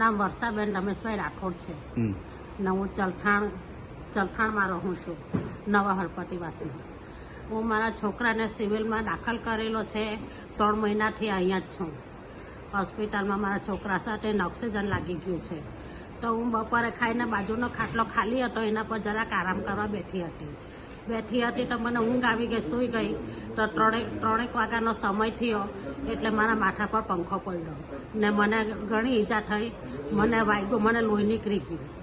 નામ વર્ષાબેન રમેશભાઈ રાઠોડ છે. ને હું ચલથાણ ચલથાણમાં રહું છું નવા હળપતિવાસી હું મારા છોકરાને સિવિલમાં દાખલ કરેલો છે ત્રણ મહિનાથી અહીંયા જ છું. હોસ્પિટલમાં મારા છોકરા સાથે ઓક્સિજન લાગી ગયું છે. તો હું બપોરે ખાઈને બાજુનો ખાટલો ખાલી હતો એના પર જરાક આરામ કરવા બેઠી હતી. બેઠી હતી તો મને ઊંઘ આવી ગઈ સૂઈ ગઈ. તો ત્રણેક ત્રણેક વાગ્યાનો સમય થયો એટલે મારા માથા પર પંખો પડ્યો. ને મને ઘણી ઈજા થઈ. મને વાગ્યું મને લોહી નીકળી ગયું.